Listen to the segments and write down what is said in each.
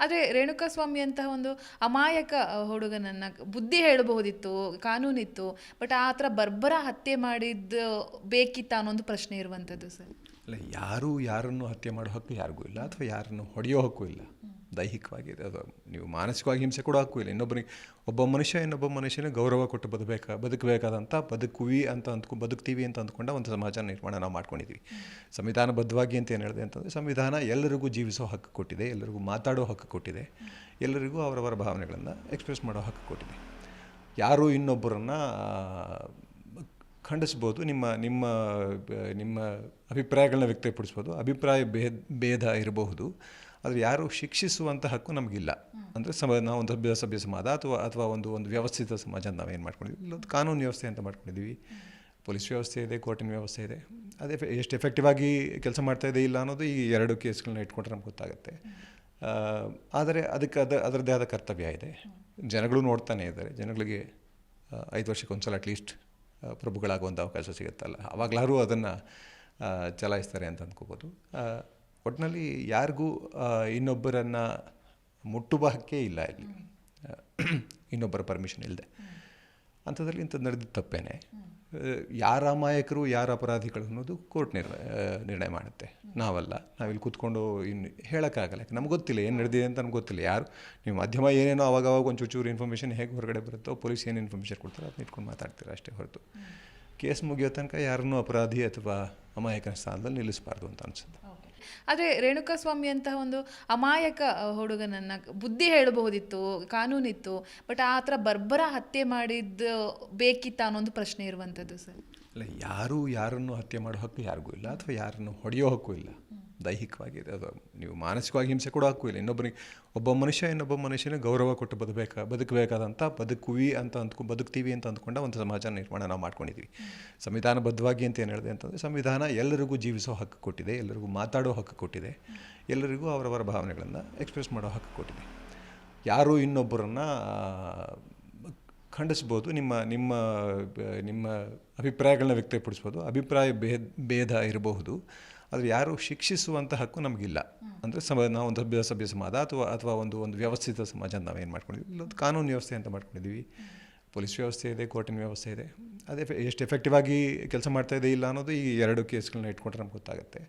ಆದರೆ ರೇಣುಕಾಸ್ವಾಮಿ ಅಂತಹ ಒಂದು ಅಮಾಯಕ ಹುಡುಗನನ್ನು ಬುದ್ಧಿ ಹೇಳಬಹುದಿತ್ತು, ಕಾನೂನಿತ್ತು, ಬಟ್ ಆ ಥರ ಬರ್ಬರ ಹತ್ಯೆ ಮಾಡಿದ್ದು ಬೇಕಿತ್ತ ಅನ್ನೋದು ಪ್ರಶ್ನೆ ಇರುವಂಥದ್ದು ಸರ್. ಅಲ್ಲ ಯಾರು ಯಾರನ್ನು ಹತ್ಯೆ ಮಾಡೋ ಹಕ್ಕು ಯಾರಿಗೂ ಇಲ್ಲ, ಅಥವಾ ಯಾರನ್ನು ಹೊಡೆಯೋ ಹಕ್ಕು ಇಲ್ಲ. ದೈಹಿಕವಾಗಿ ಅದು ನೀವು ಮಾನಸಿಕವಾಗಿ ಹಿಂಸೆ ಕೂಡ ಹಕ್ಕು ಇಲ್ಲ ಇನ್ನೊಬ್ಬರಿಗೆ ಒಬ್ಬ ಮನುಷ್ಯ ಇನ್ನೊಬ್ಬ ಮನುಷ್ಯನ ಗೌರವ ಕೊಟ್ಟು ಬದುಕಬೇಕಾ ಬದುಕಬೇಕಾದಂಥ ಬದುಕುವಿ ಅಂತ ಅಂದ್ಕೊ, ಬದುಕ್ತೀವಿ ಅಂತ ಅಂದ್ಕೊಂಡ ಒಂದು ಸಮಾಜ ನಿರ್ಮಾಣ ನಾವು ಮಾಡ್ಕೊಂಡಿದ್ದೀವಿ ಸಂವಿಧಾನಬದ್ಧವಾಗಿ ಅಂತ ಏನು ಹೇಳಿದೆ ಅಂತಂದರೆ, ಸಂವಿಧಾನ ಎಲ್ಲರಿಗೂ ಜೀವಿಸೋ ಹಕ್ಕು ಕೊಟ್ಟಿದೆ, ಎಲ್ಲರಿಗೂ ಮಾತಾಡೋ ಹಕ್ಕು ಕೊಟ್ಟಿದೆ, ಎಲ್ಲರಿಗೂ ಅವರವರ ಭಾವನೆಗಳನ್ನು ಎಕ್ಸ್ಪ್ರೆಸ್ ಮಾಡೋ ಹಕ್ಕು ಕೊಟ್ಟಿದೆ. ಯಾರು ಇನ್ನೊಬ್ಬರನ್ನು, ಖಂಡಿಸ್ಬೋದು, ನಿಮ್ಮ ನಿಮ್ಮ ನಿಮ್ಮ ಅಭಿಪ್ರಾಯಗಳನ್ನ ವ್ಯಕ್ತಪಡಿಸ್ಬೋದು, ಅಭಿಪ್ರಾಯ ಭೇದ ಭೇದ ಇರಬಹುದು. ಆದರೆ ಯಾರು ಶಿಕ್ಷಿಸುವಂಥ ಹಕ್ಕು ನಮಗಿಲ್ಲ. ಅಂದರೆ ಸಮ, ನಾವು ಒಂದು ಸಭ್ಯ ಸಭ್ಯ ಸಮಾಜ ಅಥವಾ ಅಥವಾ ಒಂದು ಒಂದು ವ್ಯವಸ್ಥಿತ ಸಮಾಜ ಅಂತ ನಾವೇನು ಮಾಡ್ಕೊಂಡಿದ್ವಿ? ಇಲ್ಲೊಂದು ಕಾನೂನು ವ್ಯವಸ್ಥೆ ಅಂತ ಮಾಡ್ಕೊಂಡಿದ್ದೀವಿ ಪೊಲೀಸ್ ವ್ಯವಸ್ಥೆ ಇದೆ ಕೋರ್ಟಿನ ವ್ಯವಸ್ಥೆ ಇದೆ. ಅದೇ ಎಷ್ಟು ಎಫೆಕ್ಟಿವ್ ಆಗಿ ಕೆಲಸ ಮಾಡ್ತಾ ಇದೆ ಇಲ್ಲ ಅನ್ನೋದು ಈ ಎರಡು ಕೇಸ್ಗಳನ್ನ ಇಟ್ಕೊಂಡ್ರೆ ನಮ್ಗೆ ಗೊತ್ತಾಗುತ್ತೆ. ಆದರೆ ಅದಕ್ಕೆ ಅದ, ಅದರದ್ದೇ ಆದ ಕರ್ತವ್ಯ ಇದೆ. ಜನಗಳು ನೋಡ್ತಾನೆ ಇದ್ದಾರೆ. ಜನಗಳಿಗೆ ಐದು ವರ್ಷಕ್ಕೆ ಒಂದು ಸಲ ಅಟ್ಲೀಸ್ಟ್ ಪ್ರಭುಗಳಾಗುವಂಥ ಅವಕಾಶ ಸಿಗುತ್ತಲ್ಲ. ಅವಾಗಲಾರೂ ಅದನ್ನು ಚಲಾಯಿಸ್ತಾರೆ ಅಂತ ಅಂದ್ಕೋಬೋದು. ಒಟ್ಟಿನಲ್ಲಿ ಯಾರಿಗೂ ಇನ್ನೊಬ್ಬರನ್ನು ಮುಟ್ಟುವ ಹಕ್ಕೇ ಇಲ್ಲ. ಇಲ್ಲಿ ಇನ್ನೊಬ್ಬರ ಪರ್ಮಿಷನ್ ಇಲ್ಲದೆ ಅಂಥದ್ರಲ್ಲಿ ಇಂಥದ್ದು ನಡೆದ ತಪ್ಪೇನೆ. ಯಾರ ಅಮಾಯಕರು ಯಾರ ಅಪರಾಧಿಗಳು ಅನ್ನೋದು ಕೋರ್ಟ್ ನಿರ್ಣಯ ನಿರ್ಣಯ ಮಾಡುತ್ತೆ. ನಾವಲ್ಲ. ನಾವಿಲ್ಲಿ ಕೂತ್ಕೊಂಡು ಇನ್ನು ಹೇಳೋಕ್ಕಾಗಲ್ಲ. ಯಾಕೆ? ನಮ್ಗೆ ಗೊತ್ತಿಲ್ಲ. ಏನು ನಡೆದಿದೆ ಅಂತ ನಮ್ಗೆ ಗೊತ್ತಿಲ್ಲ. ಯಾರು? ನೀವು ಮಾಧ್ಯಮ ಏನೇನೋ ಅವಾಗ ಅವಾಗ ಒಂದು ಚೂಚೂರು ಇನ್ಫಾರ್ಮೇಷನ್ ಹೇಗೆ ಹೊರಗಡೆ ಬರುತ್ತೋ ಪೊಲೀಸ್ ಏನು ಇನ್ಫಾರ್ಮೇಷನ್ ಕೊಡ್ತಾರೆ ಅದನ್ನ ಇಟ್ಕೊಂಡು ಮಾತಾಡ್ತೀರ ಅಷ್ಟೇ ಹೊರತು. ಕೇಸ್ ಮುಗಿಯೋ ತನಕ ಯಾರನ್ನೂ ಅಪರಾಧಿ ಅಥವಾ ಅಮಾಯಕನ ಸ್ಥಾನದಲ್ಲಿ ನಿಲ್ಲಿಸಬಾರ್ದು ಅಂತ ಅನಿಸುತ್ತೆ. ಆದರೆ ರೇಣುಕಾಸ್ವಾಮಿ ಅಂತಹ ಒಂದು ಅಮಾಯಕ ಹುಡುಗನನ್ನು ಬುದ್ಧಿ ಹೇಳಬಹುದಿತ್ತು, ಕಾನೂನಿತ್ತು, ಬಟ್ ಆ ಥರ ಬರ್ಬರ ಹತ್ಯೆ ಮಾಡಿದ್ದು ಬೇಕಿತ್ತ ಅನ್ನೋ ಒಂದು ಪ್ರಶ್ನೆ ಇರುವಂಥದ್ದು ಸರ್. ಅಲ್ಲ ಯಾರು ಯಾರನ್ನು ಹತ್ಯೆ ಮಾಡೋ ಹಕ್ಕು ಯಾರಿಗೂ ಇಲ್ಲ, ಅಥವಾ ಯಾರನ್ನು ಹೊಡೆಯೋ ಹಕ್ಕು ಇಲ್ಲ. ದೈಹಿಕವಾಗಿ ಅದು ನೀವು ಮಾನಸಿಕವಾಗಿ ಹಿಂಸೆ ಕೂಡ ಹಾಕುವಿಲ್ಲ. ಇನ್ನೊಬ್ಬರಿಗೆ ಒಬ್ಬ ಮನುಷ್ಯ, ಇನ್ನೊಬ್ಬ ಮನುಷ್ಯನ ಗೌರವ ಕೊಟ್ಟು ಬದುಕಬೇಕಾ ಬದುಕಬೇಕಾದಂಥ ಬದುಕುವಿ ಅಂತ ಅಂದ್ಕೊ, ಬದುಕ್ತೀವಿ ಅಂತ ಅಂದ್ಕೊಂಡ ಒಂದು ಸಮಾಜ ನಿರ್ಮಾಣ ನಾವು ಮಾಡ್ಕೊಂಡಿದ್ದೀವಿ ಸಂವಿಧಾನಬದ್ಧವಾಗಿ ಅಂತ ಏನು ಹೇಳಿದೆ ಅಂತಂದರೆ, ಸಂವಿಧಾನ ಎಲ್ಲರಿಗೂ ಜೀವಿಸೋ ಹಕ್ಕು ಕೊಟ್ಟಿದೆ, ಎಲ್ಲರಿಗೂ ಮಾತಾಡೋ ಹಕ್ಕು ಕೊಟ್ಟಿದೆ, ಎಲ್ಲರಿಗೂ ಅವರವರ ಭಾವನೆಗಳನ್ನು ಎಕ್ಸ್ಪ್ರೆಸ್ ಮಾಡೋ ಹಕ್ಕು ಕೊಟ್ಟಿದೆ. ಯಾರು ಇನ್ನೊಬ್ಬರನ್ನು, ಖಂಡಿಸ್ಬೋದು, ನಿಮ್ಮ ನಿಮ್ಮ ನಿಮ್ಮ ಅಭಿಪ್ರಾಯಗಳನ್ನ ವ್ಯಕ್ತಪಡಿಸ್ಬೋದು, ಅಭಿಪ್ರಾಯ ಭೇದ ಭೇದ ಇರಬಹುದು ಆದರೆ ಯಾರು ಶಿಕ್ಷಿಸುವಂಥ ಹಕ್ಕು ನಮಗಿಲ್ಲ. ಅಂದರೆ ಸಮ, ನಾವು ಒಂದು ಸಭ್ಯ ಸಭ್ಯ ಸಮಾಜ ಅಥವಾ ಅಥವಾ ಒಂದು ಒಂದು ವ್ಯವಸ್ಥಿತ ಸಮಾಜ ಅಂತ ಏನು ಮಾಡ್ಕೊಂಡಿದ್ವಿ? ಇಲ್ಲೊಂದು ಕಾನೂನು ವ್ಯವಸ್ಥೆ ಅಂತ ಮಾಡ್ಕೊಂಡಿದ್ದೀವಿ ಪೊಲೀಸ್ ವ್ಯವಸ್ಥೆ ಇದೆ, ಕೋರ್ಟಿನ ವ್ಯವಸ್ಥೆ ಇದೆ. ಅದೇ ಎಷ್ಟು ಎಫೆಕ್ಟಿವ್ ಆಗಿ ಕೆಲಸ ಮಾಡ್ತಾ ಇದೆ ಇಲ್ಲ ಅನ್ನೋದು ಈ ಎರಡು ಕೇಸ್ಗಳನ್ನ ಇಟ್ಕೊಂಡ್ರೆ ನಮ್ಗೆ ಗೊತ್ತಾಗುತ್ತೆ.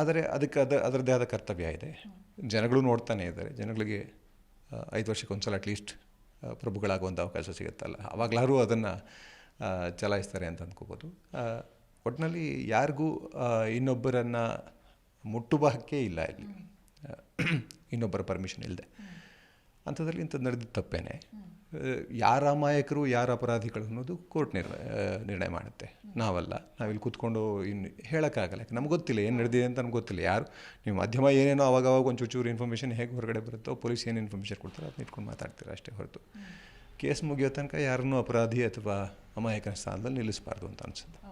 ಆದರೆ ಅದಕ್ಕೆ ಅದ, ಅದರದ್ದೇ ಆದ ಕರ್ತವ್ಯ ಇದೆ. ಜನಗಳು ನೋಡ್ತಾನೆ ಇದ್ದಾರೆ. ಜನಗಳಿಗೆ ಐದು ವರ್ಷಕ್ಕೆ ಒಂದು ಸಲ ಅಟ್ಲೀಸ್ಟ್ ಪ್ರಭುಗಳಾಗುವಂಥ ಅವಕಾಶ ಸಿಗುತ್ತಲ್ಲ. ಅವಾಗಲಾರೂ ಅದನ್ನು ಚಲಾಯಿಸ್ತಾರೆ ಅಂತ ಅಂದ್ಕೋಬೋದು. ಒಟ್ಟಿನಲ್ಲಿ ಯಾರಿಗೂ ಇನ್ನೊಬ್ಬರನ್ನು ಮುಟ್ಟುವ ಹಕ್ಕೇ ಇಲ್ಲ. ಇಲ್ಲಿ ಇನ್ನೊಬ್ಬರ ಪರ್ಮಿಷನ್ ಇಲ್ಲದೆ ಅಂಥದ್ರಲ್ಲಿ ಇಂಥದ್ದು ನಡೆದ ತಪ್ಪೇನೆ. ಯಾರ ಅಮಾಯಕರು ಯಾರ ಅಪರಾಧಿಗಳು ಅನ್ನೋದು ಕೋರ್ಟ್ ನಿರ್ಣಯ ನಿರ್ಣಯ ಮಾಡುತ್ತೆ. ನಾವಲ್ಲ. ನಾವಿಲ್ಲಿ ಕೂತ್ಕೊಂಡು ಇನ್ನು ಹೇಳೋಕ್ಕಾಗಲ್ಲ. ಯಾಕೆ? ನಮ್ಗೆ ಗೊತ್ತಿಲ್ಲ. ಏನು ನಡೆದಿದೆ ಅಂತ ನಮ್ಗೆ ಗೊತ್ತಿಲ್ಲ. ಯಾರು? ನೀವು ಮಾಧ್ಯಮ ಏನೇನೋ ಅವಾಗ ಅವಾಗ ಒಂದು ಚೂಚೂರು ಇನ್ಫಾರ್ಮೇಷನ್ ಹೇಗೆ ಹೊರಗಡೆ ಬರುತ್ತೋ ಪೊಲೀಸ್ ಏನು ಇನ್ಫಾರ್ಮೇಷನ್ ಕೊಡ್ತಾರೋ ಅದನ್ನ ಇಟ್ಕೊಂಡು ಮಾತಾಡ್ತೀರ ಅಷ್ಟೇ ಹೊರತು. ಕೇಸ್ ಮುಗಿಯೋ ತನಕ ಯಾರನ್ನೂ ಅಪರಾಧಿ ಅಥವಾ ಅಮಾಯಕನ ಸ್ಥಾನದಲ್ಲಿ ನಿಲ್ಲಿಸಬಾರ್ದು ಅಂತ ಅನಿಸುತ್ತೆ.